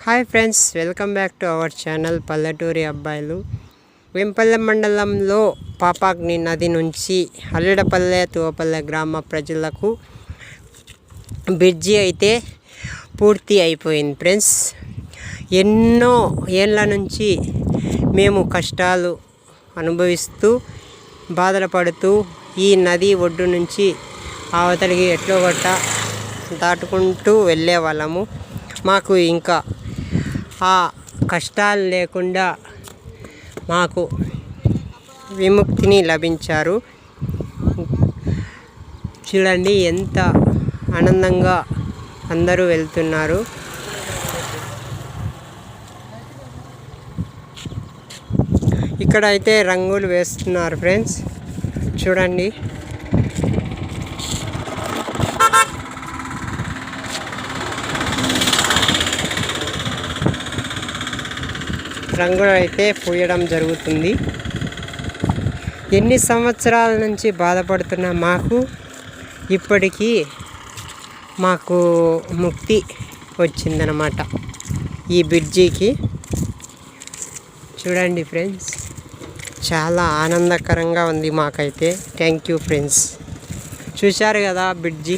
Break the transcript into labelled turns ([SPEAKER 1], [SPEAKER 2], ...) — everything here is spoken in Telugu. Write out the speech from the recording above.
[SPEAKER 1] Hi friends welcome back to our channel పల్లెటూరి అబ్బాయిలు వెంపల్లె మండలంలో పాపాగ్ని నది నుంచి అల్లెడపల్లె తువపల్లె గ్రామ ప్రజలకు బ్రిడ్జి అయితే పూర్తి అయిపోయింది ఫ్రెండ్స్ ఎన్నో ఏళ్ళ నుంచి మేము కష్టాలు అనుభవిస్తూ బాధలు పడుతూ ఈ నది ఒడ్డు నుంచి అవతలికి ఎట్లో గట్ట దాటుకుంటూ వెళ్ళే వాళ్ళము మాకు ఇంకా ఆ కష్టాలు లేకుండా మాకు విముక్తిని లభించారు. చూడండి ఎంత ఆనందంగా అందరూ వెళ్తున్నారు. ఇక్కడ అయితే రంగులు వేస్తున్నారు ఫ్రెండ్స్. చూడండి. రంగు అయితే పూయడం జరుగుతుంది. ఎన్ని సంవత్సరాల నుంచి బాధపడుతున్న మాకు ఇప్పటికీ మాకు ముక్తి వచ్చిందనమాట ఈ బ్రిడ్జికి. చూడండి ఫ్రెండ్స్ చాలా ఆనందకరంగా ఉంది మాకైతే. Thank you friends. చూశారు కదా బ్రిడ్జి?